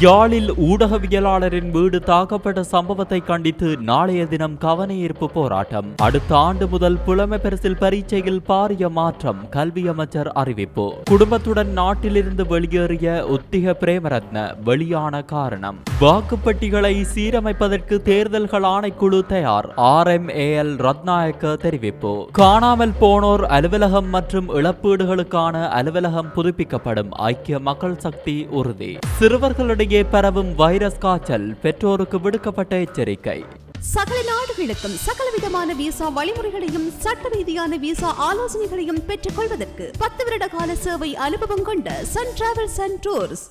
யாழில் ஊடகவியலாளரின் வீடு தாக்கப்பட்ட சம்பவத்தை கண்டித்து நாளைய தினம் கவனஈர்ப்பு போராட்டம். அடுத்த ஆண்டு முதல் புலமை பரிசில் பரீட்சையில் பாரிய மாற்றம் கல்வி அமைச்சர் அறிவிப்பு. குடும்பத்துடன் நாட்டிலிருந்து வெளியேறிய உத்திக பிரேமரத்ன வெளியான காரணம். வாக்குப்பட்டிகளை சீரமைப்பதற்கு தேர்தல்கள் ஆணைக்குழு தயார் R M A L Rathnayake தெரிவிப்பு. காணாமல் போனோர் அலுவலகம் மற்றும் இழப்பீடுகளுக்கான அலுவலகம் புதுப்பிக்கப்படும் ஐக்கிய மக்கள் சக்தி உறுதி. சிறுவர்களிடையே பரவும் வைரஸ் காய்ச்சல் பெற்றோருக்கு விடுக்கப்பட்ட எச்சரிக்கை. சகல நாடுகளுக்கும் சகலவிதமான விசா வழிமுறைகளையும் சட்ட ரீதியான விசா ஆலோசனைகளையும் பெற்றுக் கொள்வதற்கு பத்து வருட கால சேவை அனுபவம் கொண்ட சன் டிராவல்ஸ் அண்ட் டூர்ஸ்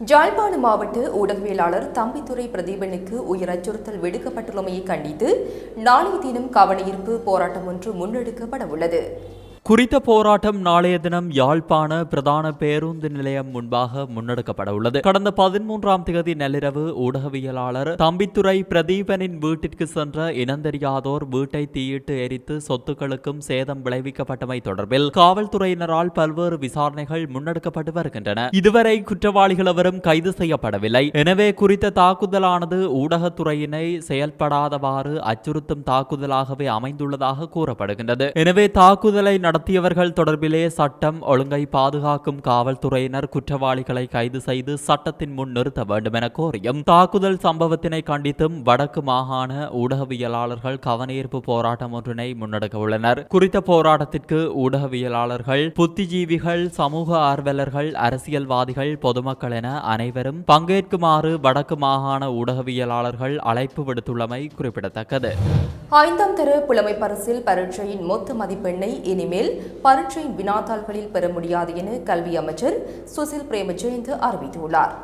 ஜாழ்ப்பாணம் மாவட்ட ஊடகவியலாளர் தம்பித்துறை பிரதீபனுக்கு உயிர் அச்சுறுத்தல் விடுக்கப்பட்டுள்ளமையை கண்டித்து நாளைய தினம் கவனஈர்ப்பு போராட்டம் ஒன்று முன்னெடுக்கப்பட உள்ளது. குறித்த போராட்டம் நாளைய தினம் யாழ்ப்பாண பிரதான பேருந்து நிலையம் முன்பாக முன்னெடுக்கப்பட உள்ளது. கடந்த பதிமூன்றாம் தேதி நள்ளிரவு ஊடகவியலாளர் தம்பித்துறை பிரதீபனின் வீட்டிற்கு சென்ற இனந்தெரியாதோர் வீட்டை தீயிட்டு எரித்து சொத்துக்களுக்கும் சேதம் விளைவிக்கப்பட்டமை தொடர்பில் காவல்துறையினரால் பல்வேறு விசாரணைகள் முன்னெடுக்கப்பட்டு வருகின்றன. இதுவரை குற்றவாளிகள் எவரும் கைது செய்யப்படவில்லை. எனவே குறித்த தாக்குதலானது ஊடகத்துறையினை செயல்படாதவாறு அச்சுறுத்தும் தாக்குதலாகவே அமைந்துள்ளதாக கூறப்படுகின்றது. எனவே தாக்குதலை நடத்தியவர்கள் தொடர்பிலே சட்டம் ஒழுங்கை பாதுகாக்கும் காவல்துறையினர் குற்றவாளிகளை கைது செய்து சட்டத்தின் முன் நிறுத்த வேண்டும் என கோரியும். தாக்குதல் சம்பவத்தினை கண்டித்தும் வடக்கு மாகாண ஊடகவியலாளர்கள் கவனஈர்ப்பு போராட்டம் ஒன்றினை முன்னெடுக்க உள்ளனர். குறித்த போராட்டத்திற்கு ஊடகவியலாளர்கள் புத்திஜீவிகள் சமூக ஆர்வலர்கள் அரசியல்வாதிகள் பொதுமக்கள் என அனைவரும் பங்கேற்குமாறு வடக்கு மாகாண ஊடகவியலாளர்கள் அழைப்பு விடுத்துள்ளமை குறிப்பிடத்தக்கது. ஐந்தாம் தர புலமை பரிசில் பரீட்சையின் மொத்த மதிப்பெண்ணை இனிமேல் பரீட்சையின் வினாத்தாள்களில் பெற முடியாது என கல்வி அமைச்சர் சுசில் பிரேமஜெயந்த் அறிவித்துள்ளார்.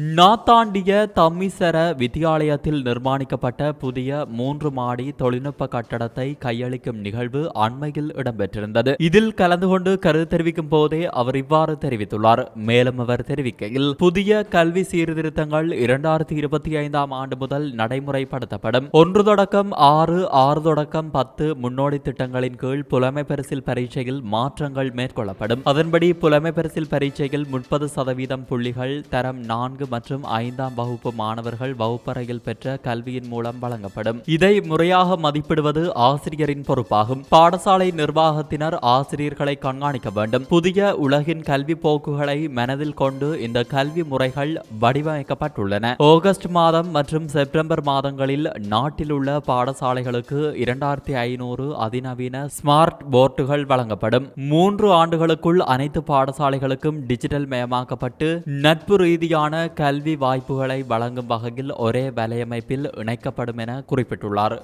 நாத்தாண்டிய தம்மிசர வித்தியாலயத்தில் நிர்மாணிக்கப்பட்ட புதிய மூன்று மாடி தொழில்நுட்ப கட்டடத்தை கையளிக்கும் நிகழ்வு அண்மையில் இடம்பெற்றிருந்தது. இதில் கலந்து கொண்டு கருத்து தெரிவிக்கும் போதே அவர் இவ்வாறு தெரிவித்துள்ளார். மேலும் அவர் தெரிவிக்கையில் புதிய கல்வி சீர்திருத்தங்கள் இரண்டாயிரத்தி இருபத்தி ஐந்தாம் ஆண்டு முதல் நடைமுறைப்படுத்தப்படும். ஒன்று தொடக்கம் ஆறு ஆறு தொடக்கம் பத்து முன்னோடி திட்டங்களின் கீழ் புலமை பரிசில் பரீட்சையில் மாற்றங்கள் மேற்கொள்ளப்படும். அதன்படி புலமை பரிசில் பரீட்சையில் முப்பது சதவீதம் புள்ளிகள் தரம் நான்கு மற்றும் ஐந்தாம் வகுப்பு மாணவர்கள் வகுப்பறையில் பெற்ற கல்வியின் மூலம் வழங்கப்படும். இதை முறையாக மதிப்பிடுவது ஆசிரியரின் பொறுப்பாகும். பாடசாலை நிர்வாகத்தினர் ஆசிரியர்களை கண்காணிக்க வேண்டும். புதிய உலகின் கல்வி போக்குகளை மனதில் கொண்டு இந்த கல்வி முறைகள் வடிவமைக்கப்பட்டுள்ளன. ஆகஸ்ட் மாதம் மற்றும் செப்டம்பர் மாதங்களில் நாட்டில் உள்ள பாடசாலைகளுக்கு இரண்டாயிரத்தி ஐநூறு அதிநவீன ஸ்மார்ட் போர்டுகள் வழங்கப்படும். மூன்று ஆண்டுகளுக்குள் அனைத்து பாடசாலைகளுக்கும் டிஜிட்டல் மயமாக்கப்பட்டு நட்பு ரீதியான கல்வி வாய்ப்புகளை வழங்கும் வகையில் ஒரே வலையமைப்பில் இணைக்கப்படும் என குறிப்பிட்டுள்ளார்.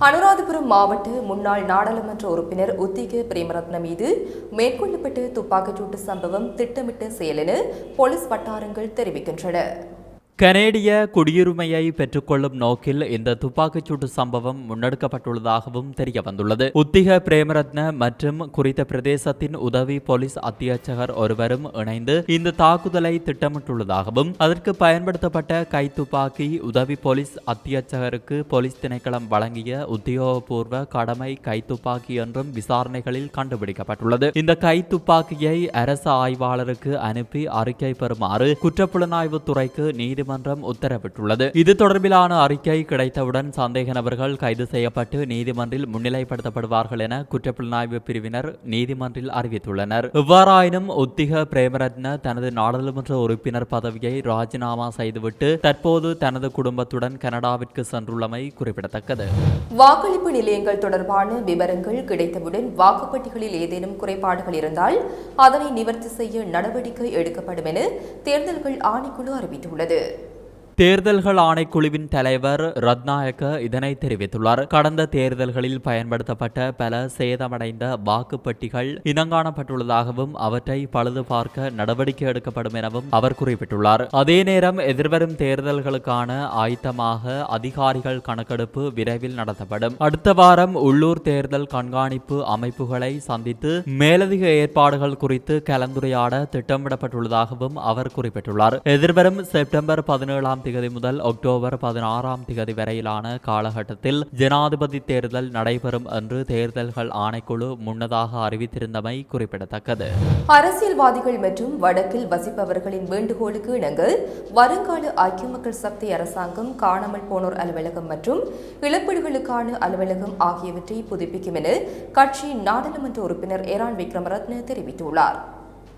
அனுராதபுரம் மாவட்ட முன்னாள் நாடாளுமன்ற உறுப்பினர் உத்திக பிரேமரத்ன மீது மேற்கொள்ளப்பட்ட துப்பாக்கிச்சூட்டு சம்பவம் திட்டமிட்ட செயல் என போலீஸ் வட்டாரங்கள் தெரிவிக்கின்றன. கனேடிய குடியுரிமையை பெற்றுக்கொள்ளும் நோக்கில் இந்த துப்பாக்கிச்சூட்டு சம்பவம் முன்னெடுக்கப்பட்டுள்ளதாகவும் தெரிய வந்துள்ளது. உத்திக பிரேமரத்ன மற்றும் குறித்த பிரதேசத்தின் உதவி போலீஸ் அத்தியட்சகர் ஒருவரும் இணைந்து இந்த தாக்குதலை திட்டமிட்டுள்ளதாகவும் அதற்கு பயன்படுத்தப்பட்ட கைத்துப்பாக்கி உதவி போலீஸ் அத்தியட்சகருக்கு போலீஸ் திணைக்களம் வழங்கிய உத்தியோகபூர்வ கடமை கைத்துப்பாக்கி என்றும் விசாரணைகளில் கண்டுபிடிக்கப்பட்டுள்ளது. இந்த கைத்துப்பாக்கியை அரசு ஆய்வாளருக்கு அனுப்பி அறிக்கை பெறுமாறு குற்றப்புலனாய்வு துறைக்கு நீதி நீதிமன்றம் உத்தரவிட்டுள்ளது. இது தொடர்பிலான அறிக்கை கிடைத்தவுடன் சந்தேக நபர்கள் கைது செய்யப்பட்டு நீதிமன்றில் முன்னிலைப்படுத்தப்படுவார்கள் என குற்றப்புலனாய்வு பிரிவினர் நீதிமன்றில் அறிவித்துள்ளனர். இவ்வாறாயினும் உத்திக பிரேமரத்ன தனது நாடாளுமன்ற உறுப்பினர் பதவியை ராஜினாமா செய்துவிட்டு தற்போது தனது குடும்பத்துடன் கனடாவிற்கு சென்றுள்ளமை குறிப்பிடத்தக்கது. வாக்களிப்பு நிலையங்கள் தொடர்பான விவரங்கள் கிடைத்தவுடன் வாக்குப்பட்டிகளில் ஏதேனும் குறைபாடுகள் இருந்தால் அதனை நிவர்த்தி செய்ய நடவடிக்கை எடுக்கப்படும் என தேர்தல்கள் ஆணைக்குழு அறிவித்துள்ளது. தேர்தல்கள் ஆணைக்குழுவின் தலைவர் ரத்நாயக்க இதனை தெரிவித்துள்ளார். கடந்த தேர்தல்களில் பயன்படுத்தப்பட்ட பல சேதமடைந்த வாக்குப்பட்டிகள் இனங்காணப்பட்டுள்ளதாகவும் அவற்றை பழுது பார்க்க நடவடிக்கை எடுக்கப்படும் எனவும் அவர் குறிப்பிட்டுள்ளார். அதே நேரம் எதிர்வரும் தேர்தல்களுக்கான ஆயத்தமாக அதிகாரிகள் கணக்கெடுப்பு விரைவில் நடத்தப்படும். அடுத்த வாரம் உள்ளூர் தேர்தல் கண்காணிப்பு அமைப்புகளை சந்தித்து மேலதிக ஏற்பாடுகள் குறித்து கலந்துரையாட திட்டமிடப்பட்டுள்ளதாகவும் அவர் குறிப்பிட்டுள்ளார். எதிர்வரும் செப்டம்பர் பதினேழாம் திகதி முதல் அக்டோபர் பதினாறாம் திகதி வரையிலான காலகட்டத்தில் ஜனாதிபதி தேர்தல் நடைபெறும் என்று தேர்தல்கள் ஆணைக்குழு முன்னதாக அறிவித்திருந்தமை குறிப்பிடத்தக்கது. அரசியல்வாதிகள் மற்றும் வடக்கில் வசிப்பவர்களின் வேண்டுகோளுக்கு இணங்க வருங்கால ஐக்கிய மக்கள் சக்தி அரசாங்கம் காணாமல் போனோர் அலுவலகம் மற்றும் இழப்பீடுகளுக்கான அலுவலகம் ஆகியவற்றை புதுப்பிக்கும் என கட்சியின் நாடாளுமன்ற உறுப்பினர் எரான் விக்ரமரத்ன தெரிவித்துள்ளார்.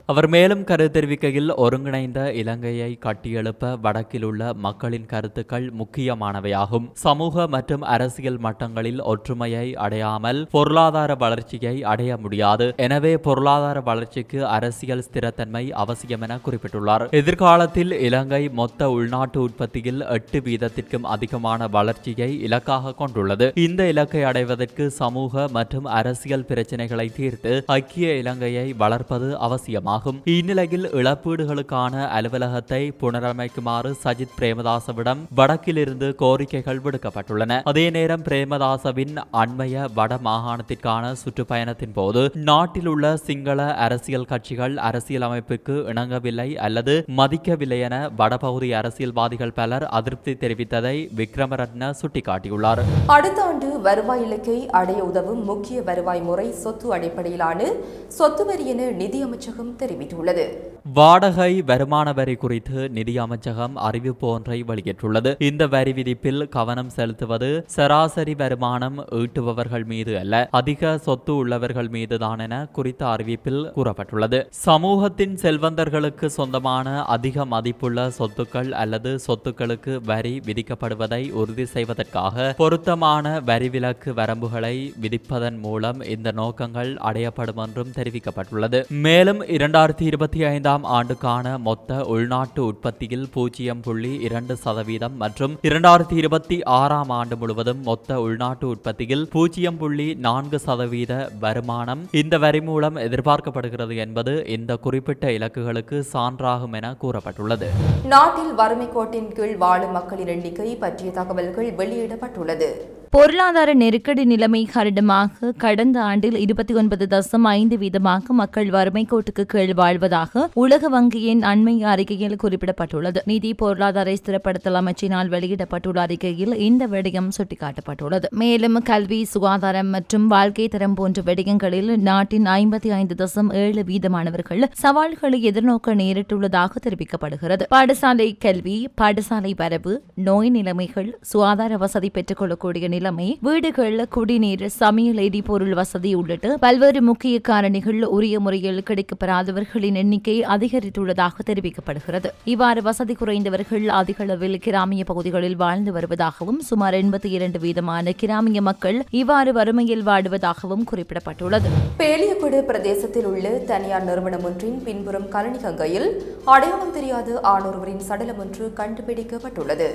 அவர் மேலும் கருத்து தெரிவிக்கையில் ஒருங்கிணைந்த இலங்கையை கட்டியெழுப்ப வடக்கில் உள்ள மக்களின் கருத்துக்கள் முக்கியமானவையாகும். சமூக மற்றும் அரசியல் மட்டங்களில் ஒற்றுமையை அடையாமல் பொருளாதார வளர்ச்சியை அடைய முடியாது. எனவே பொருளாதார வளர்ச்சிக்கு அரசியல் ஸ்திரத்தன்மை அவசியம் என குறிப்பிட்டுள்ளார். எதிர்காலத்தில் இலங்கை மொத்த உள்நாட்டு உற்பத்தியில் எட்டு வீதத்திற்கும் அதிகமான வளர்ச்சியை இலக்காக கொண்டுள்ளது. இந்த இலக்கை அடைவதற்கு சமூக மற்றும் அரசியல் பிரச்சினைகளை தீர்த்து ஐக்கிய இலங்கையை வளர்ப்பது அவசியமாகும் இந்நிலையில் இழப்பீடுகளுக்கான அலுவலகத்தை புனரமைக்குமாறு சஜித் பிரேமதாசவிடம் வடக்கிலிருந்து கோரிக்கைகள் விடுக்கப்பட்டுள்ளன. அதே நேரம் பிரேமதாசவின் அண்மைய வட மாகாணத்திற்கான சுற்றுப்பயணத்தின் போது நாட்டில் உள்ள சிங்கள அரசியல் கட்சிகள் அரசியலமைப்புக்கு இணங்கவில்லை அல்லது மதிக்கவில்லை என வடபகுதி அரசியல்வாதிகள் பலர் அதிருப்தி தெரிவித்ததை விக்ரமரத்ன சுட்டிக்காட்டியுள்ளார். அடுத்த ஆண்டு வருவாய் இலக்கை அடைய உதவும் முக்கிய வருவாய் முறை சொத்து அடிப்படையிலான சொத்து வரி என நிதி அமைச்சகம் தெரிவித்துள்ளது. வாடகை வருமான வரி குறித்து நிதி அமைச்சகம் அறிவிப்பு ஒன்றை வெளியிட்டுள்ளது. இந்த வரி விதிப்பில் கவனம் செலுத்துவது சராசரி வருமானம் ஈட்டுபவர்கள் மீது அல்ல அதிக சொத்து உள்ளவர்கள் மீதுதான் என குறித்த அறிவிப்பில் கூறப்பட்டுள்ளது. சமூகத்தின் செல்வந்தர்களுக்கு சொந்தமான அதிக மதிப்புள்ள சொத்துக்கள் அல்லது சொத்துக்களுக்கு வரி விதிக்கப்படுவதை உறுதி செய்வதற்காக பொருத்தமான வரி விலக்கு வரம்புகளை விதிப்பதன் மூலம் இந்த நோக்கங்கள் அடையப்படும் என்றும் தெரிவிக்கப்பட்டுள்ளது. மேலும் இரண்டு இரண்டாயிரத்தி இருபத்தி ஐந்தாம் ஆண்டுக்கான மொத்த உள்நாட்டு உற்பத்தியில் பூஜ்ஜியம் புள்ளி இரண்டு சதவீதம் மற்றும் இரண்டாயிரத்தி இருபத்தி ஆறாம் ஆண்டு முழுவதும் மொத்த உள்நாட்டு உற்பத்தியில் பூஜ்ஜியம் புள்ளி நான்கு சதவீத வருமானம் இந்த வரி மூலம் எதிர்பார்க்கப்படுகிறது என்பது இந்த குறிப்பிட்ட இலக்குகளுக்கு சான்றாகும் என கூறப்பட்டுள்ளது. நாட்டில் வறுமை கோட்டின் கீழ் வாழும் மக்களின் எண்ணிக்கை பற்றிய தகவல்கள் வெளியிடப்பட்டுள்ளது. பொருளாதார நெருக்கடி நிலைமை காரணமாக கடந்த ஆண்டில் இருபத்தி ஒன்பது தசம் ஐந்து வீதமாக மக்கள் வறுமை கோட்டுக்கு கீழ் வாழ்வதாக உலக வங்கியின் அண்மை அறிக்கையில் குறிப்பிடப்பட்டுள்ளது. நிதி பொருளாதார ஸ்திரப்படுத்தல் அமைச்சினால் வெளியிடப்பட்டுள்ள அறிக்கையில் இந்த விடயம் சுட்டிக்காட்டப்பட்டுள்ளது. மேலும் கல்வி சுகாதாரம் மற்றும் வாழ்க்கை தரம் போன்ற விடயங்களில் நாட்டின் ஐம்பத்தி ஐந்து தசம் ஏழு வீதமானவர்கள் சவால்களை எதிர்நோக்க நேரிட்டுள்ளதாக தெரிவிக்கப்படுகிறது. பாடசாலை கல்வி பாடசாலை வரவு நோய் நிலைமைகள் சுகாதார வசதி பெற்றுக் கொள்ளக்கூடிய நிலைமை வீடுகள் குடிநீர் சமையல் எரிபொருள் வசதி உள்ளிட்ட பல்வேறு முக்கிய காரணிகள் உரிய முறையில் கிடைக்கப்பெறாதவர்களின் எண்ணிக்கை அதிகரித்துள்ளதாக தெரிவிக்கப்படுகிறது. இவ்வாறு வசதி குறைந்தவர்கள் அதிக அளவில் கிராமிய பகுதிகளில் வாழ்ந்து வருவதாகவும் சுமார் எண்பத்தி இரண்டு வீதமான கிராமிய மக்கள் இவ்வாறு வறுமையில் வாடுவதாகவும் குறிப்பிடப்பட்டுள்ளது. பேலியகுடு பிரதேசத்தில் உள்ள தனியார் நிறுவனம் ஒன்றின் பின்புறம் கலனிகங்கையில் அடையாளம் தெரியாத ஆணொருவரின் சடலம் ஒன்று கண்டுபிடிக்கப்பட்டுள்ளது.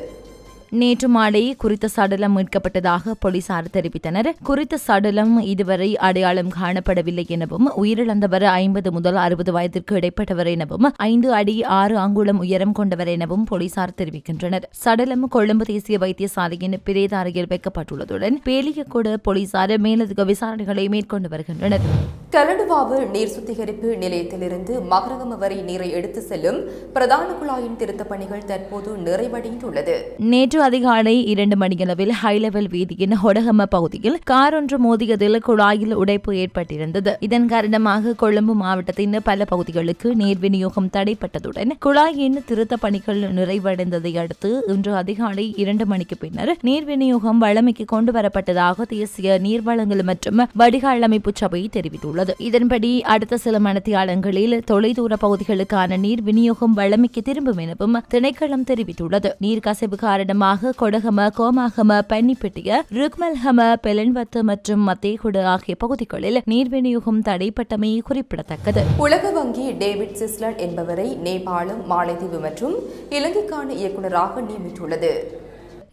நேற்று மாலை குறித்த சடலம் மீட்கப்பட்டதாக போலீசார் தெரிவித்தனர். குறித்த சடலம் இதுவரை அடையாளம் காணப்படவில்லை எனவும் உயிரிழந்தவர் ஐம்பது முதல் அறுபது வயதிற்கு இடைப்பட்டவர் எனவும் ஐந்து அடி ஆறு அங்குலம் உயரம் கொண்டவர் எனவும் போலீசார் தெரிவிக்கின்றனர். சடலம் கொழும்பு தேசிய வைத்தியசாலையின் பிரேத அறையில் வைக்கப்பட்டுள்ளதுடன் பேலியக்கோடு போலீசார் மேலதிக விசாரணைகளை மேற்கொண்டு வருகின்றனர். கலடுவாவு நீர் சுத்திகரிப்பு நிலையத்திலிருந்து மகரகம வரை நீரை எடுத்து செல்லும் பிரதான குழாயின் திருத்தப் பணிகள் தற்போது நிறைவடைந்துள்ளது. நேற்று அதிகாலை இரண்டு மணியளவில் ஹைலெவல் வீதியின் ஹொடகம பகுதியில் கார் ஒன்று மோதியதில் குழாயில் உடைப்பு ஏற்பட்டிருந்தது. இதன் காரணமாக கொழும்பு மாவட்டத்தின் பல பகுதிகளுக்கு நீர் விநியோகம் தடைப்பட்டதுடன் குழாயின் திருத்த பணிகள் நிறைவடைந்ததை அடுத்து இன்று அதிகாலை இரண்டு மணிக்கு பின்னர் நீர் விநியோகம் வழமைக்கு கொண்டு வரப்பட்டதாக தேசிய நீர்வளங்கள் மற்றும் வடிகால் அமைப்பு சபை தெரிவித்துள்ளது. இதன்படி அடுத்த சில மணித்தியாலங்களில் தொலைதூர பகுதிகளுக்கான நீர் விநியோகம் வழமைக்கு திரும்பும் எனவும் திணைக்களம் தெரிவித்துள்ளது. நீர் கசிவு காரணமாக கொடகம கோமாகம பன்னிப்பட்டிய ருக்மல்ஹம பெலன்வத்து மற்றும் மத்தேகுடு ஆகிய பகுதிகளில் நீர் விநியோகம் தடைப்பட்டமை குறிப்பிடத்தக்கது. உலக வங்கி டேவிட் சிஸ்லன் என்பவரை நேபாளம் மாலைதீவு மற்றும் இலங்கைக்கான இயக்குநராக நியமித்துள்ளது.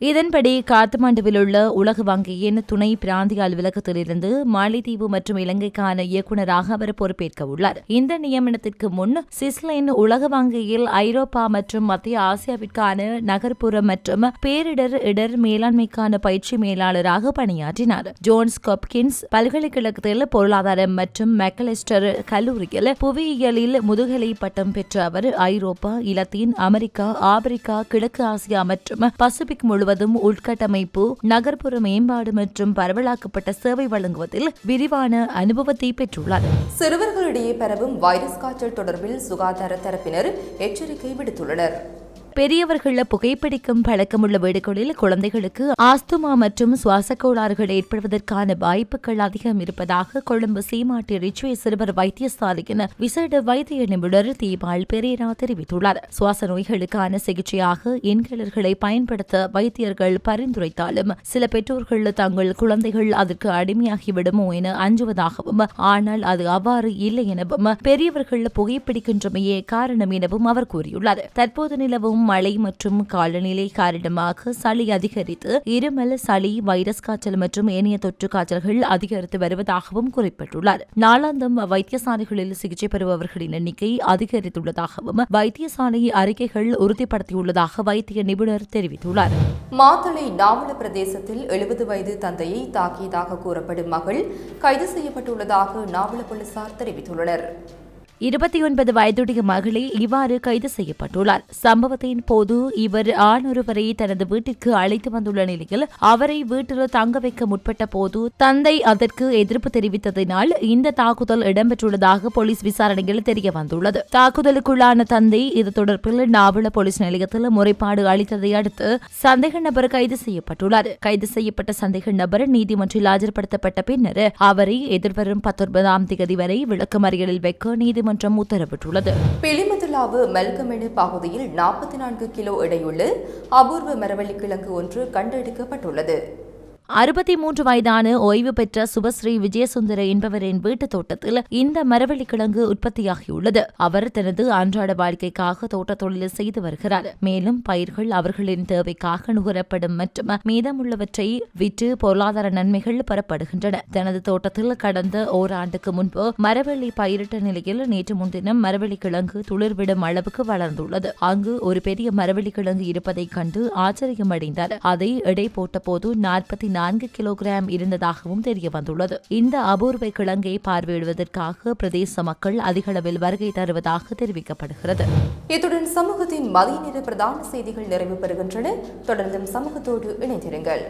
இதன்படி காத்மாண்டுவில் உள்ள உலக வங்கியின் துணை பிராந்திய அலுவலகத்திலிருந்து மாலைத்தீவு மற்றும் இலங்கைக்கான இயக்குநராக அவர் பொறுப்பேற்க உள்ளார். இந்த நியமனத்திற்கு முன் சிஸ்லைன் உலக வங்கியில் ஐரோப்பா மற்றும் மத்திய ஆசியாவிற்கான நகர்ப்புற மற்றும் பேரிடர் இடர் மேலாண்மைக்கான பயிற்சி மேலாளராக பணியாற்றினார். ஜோன்ஸ் கொப்கின்ஸ் பல்கலைக்கழகத்தில் பொருளாதாரம் மற்றும் மெக்கலிஸ்டர் கல்லூரியில் புவியியலில் முதுகலை பட்டம் பெற்ற அவர் ஐரோப்பா இலத்தீன் அமெரிக்கா ஆப்பிரிக்கா கிழக்கு ஆசியா மற்றும் பசிபிக் முழுவதும் உள்கட்டமைப்பு நகர்ப்புற மேம்பாடு மற்றும் பரவலாக்கப்பட்ட சேவை வழங்குவதில் விரிவான அனுபவத்தை பெற்றுள்ளார். சிறுவர்களிடையே பரவும் வைரஸ் காய்ச்சல் தொடர்பில் சுகாதார தரப்பினர் எச்சரிக்கை விடுத்துள்ளனர். பெரியவர்கள புகைப்பிடிக்கும் பழக்கமுள்ள வீடுகளில் குழந்தைகளுக்கு ஆஸ்துமா மற்றும் சுவாச கோளாறுகள் ஏற்படுவதற்கான வாய்ப்புகள் அதிகம் இருப்பதாக கொழும்பு சீமாட்டி ரிச்சுவை சிறுவர் வைத்தியசாலையின் விசேட வைத்திய நிபுணர் தீபால் பெரேரா தெரிவித்துள்ளார். சுவாச நோய்களுக்கான சிகிச்சையாக இன்ஹேலர்களை பயன்படுத்த வைத்தியர்கள் பரிந்துரைத்தாலும் சில பெற்றோர்கள் தங்கள் குழந்தைகள் அதற்கு அடிமையாகிவிடுமோ என அஞ்சுவதாகவும் ஆனால் அது அவ்வாறு இல்லை எனவும் பெரியவர்கள் புகைப்பிடிக்கின்றமையே காரணம் எனவும் அவர் கூறியுள்ளார். தற்போது நிலவும் மழை மற்றும் காலநிலை காரணமாக சளி அதிகரித்து இருமல் சளி வைரஸ் காய்ச்சல் மற்றும் ஏனைய தொற்று காய்ச்சல்கள் அதிகரித்து வருவதாகவும் குறிப்பிட்டுள்ளார். நாளாந்தம் வைத்தியசாலைகளில் சிகிச்சை பெறுபவர்களின் எண்ணிக்கை அதிகரித்துள்ளதாகவும் வைத்தியசாலை அறிக்கைகள் உறுதிப்படுத்தியுள்ளதாக வைத்திய நிபுணர் தெரிவித்துள்ளார். மாத்தளை நாவல பிரதேசத்தில் எழுபது வயது தந்தையை தாக்கியதாக கூறப்படும் மகள் கைது செய்யப்பட்டுள்ளதாக நாவல போலீசார் தெரிவித்துள்ளனர். இருபத்தி ஒன்பது வயதுடைய மகளே இவ்வாறு கைது செய்யப்பட்டுள்ளார். சம்பவத்தின் போது இவர் ஆணொருவரை தனது வீட்டிற்கு அழைத்து வந்துள்ள நிலையில் அவரை வீட்டில் தங்க வைக்க முற்பட்ட போது தந்தை அதற்கு எதிர்ப்பு தெரிவித்ததினால் இந்த தாக்குதல் இடம்பெற்றுள்ளதாக போலீஸ் விசாரணையில் தெரிய வந்துள்ளது. தாக்குதலுக்குள்ளான தந்தை இது தொடர்பில் நாவல போலீஸ் நிலையத்தில் முறைப்பாடு அளித்ததை அடுத்து சந்தேக நபர் கைது செய்யப்பட்டுள்ளார். கைது செய்யப்பட்ட சந்தேக நபர் நீதிமன்றில் ஆஜர்படுத்தப்பட்ட பின்னர் அவரை எதிர்வரும் பத்தொன்பதாம் தேதி வரை விளக்கமறியலில் வைக்க நீதிமன்றம் உத்தரவிட்டுள்ளது. பிலிமதுலாவு மெல்கமெனு பகுதியில் நாற்பத்தி நான்கு கிலோ எடையுள்ள அபூர்வ மரவள்ளிக்கிழங்கு ஒன்று கண்டெடுக்கப்பட்டுள்ளது. அறுபத்தி மூன்று வயதான ஓய்வு பெற்ற சுபஸ்ரீ விஜயசுந்தர என்பவரின் வீட்டுத் தோட்டத்தில் இந்த மரவள்ளி கிழங்கு உற்பத்தியாகியுள்ளது. அவர் தனது அன்றாட வாழ்க்கைக்காக தோட்டத் தொழில் செய்து வருகிறார். மேலும் பயிர்கள் அவர்களின் தேவைக்காக நுகரப்படும் மற்றும் மீதமுள்ளவற்றை விற்று பொருளாதார நன்மைகள் பெறப்படுகின்றன. தனது தோட்டத்தில் கடந்த ஓராண்டுக்கு முன்பு மரவள்ளி பயிரிட்ட நிலையில் நேற்று முன்தினம் மரவள்ளி கிழங்கு துளிர்விடும் அளவுக்கு வளர்ந்துள்ளது. அங்கு ஒரு பெரிய மரவள்ளி கிழங்கு இருப்பதைக் கண்டு ஆச்சரியமடைந்தார். அதை எடை போட்டபோது நாற்பத்தி நான்கு கிலோகிராம் இருந்ததாகவும் தெரிய வந்துள்ளது இந்த அபூர்வ கிழங்கை பார்வையிடுவதற்காக பிரதேச மக்கள் அதிகளவில் வருகை தருவதாக தெரிவிக்கப்படுகிறது. இத்துடன் சமூகத்தின் மதிய நேர பிரதான செய்திகள் நிறைவு பெறுகின்றன. தொடர்ந்தும் சமூகத்தோடு இணைந்திருங்கள்.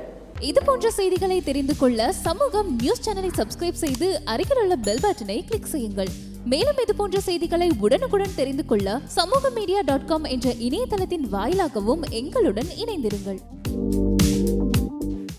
இது போன்ற செய்திகளை தெரிந்து கொள்ள சமூகம் நியூஸ் சேனலை சப்ஸ்கிரைப் செய்து அருகில் உள்ள பெல் பட்டனை கிளிக் செய்யுங்கள். மேலும் இது போன்ற செய்திகளை உடனுக்குடன் தெரிந்து கொள்ள சமூக மீடியா டாட் காம் என்ற இணையதளத்தின் வாயிலாகவும் எங்களுடன் இணைந்திருங்கள்.